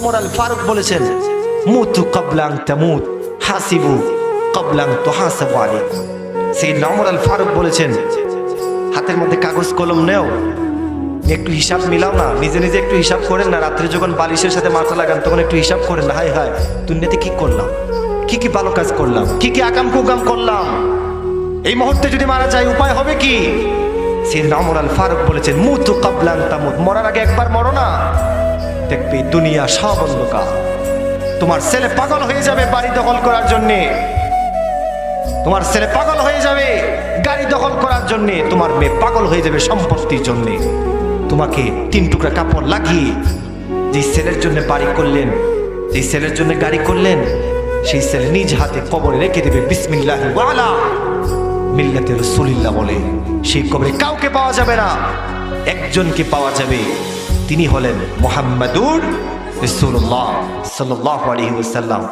ওমর আল ফারুক বলেছেন, মুতু কবলাং তামুত, হাসিবু কবলাং তো হাসাবু আলাইকুম। সেই ওমর আল ফারুক বলেছেন, হাতের মধ্যে কাগজ কলম নেও, একটু হিসাব মিলাও না, নিজে নিজে একটু হিসাব করেন না, রাত্রে যখন বালিশের সাথে মাথা লাগান তখন একটু হিসাব করেন না, হায় হায়, দুনিয়াতে কি করলাম? কি কি ভালো কাজ করলাম? কি কি আকাম কুকাম করলাম? এই মুহূর্তে যদি মারা যায়, উপায় হবে কি? সেই ওমর আল ফারুক বলেছেন, মুতু কাবলাং তামুত, মরার আগে একবার মরো না। দেখবে দুনিয়া সব অন্ধকার। তোমার ছেলে পাগল হয়ে যাবে বাড়ি দখল করার জন্যে। তোমার ছেলে পাগল হয়ে যাবে গাড়ি দখল করার জন্যে। তোমার মেয়ে পাগল হয়ে যাবে সম্পত্তির জন্যে। তোমাকে তিন টুকরা কাপড় লাগিয়ে যে ছেলের জন্য বাড়ি করলেন যে ছেলের জন্য গাড়ি করলেন, সেই ছেলে নিজ হাতে কবরে রেখে দেবে বিসমিল্লাহ ওয়ালা। মিল্লাতে রসুলিল্লাহ বলে, সেই কবরে কাউকে পাওয়া যাবে না, একজনকে পাওয়া যাবে তিনি হলেন মোহাম্মদুর রসুল্লাহ সাল্লাহ আলহি ওসাল্লাম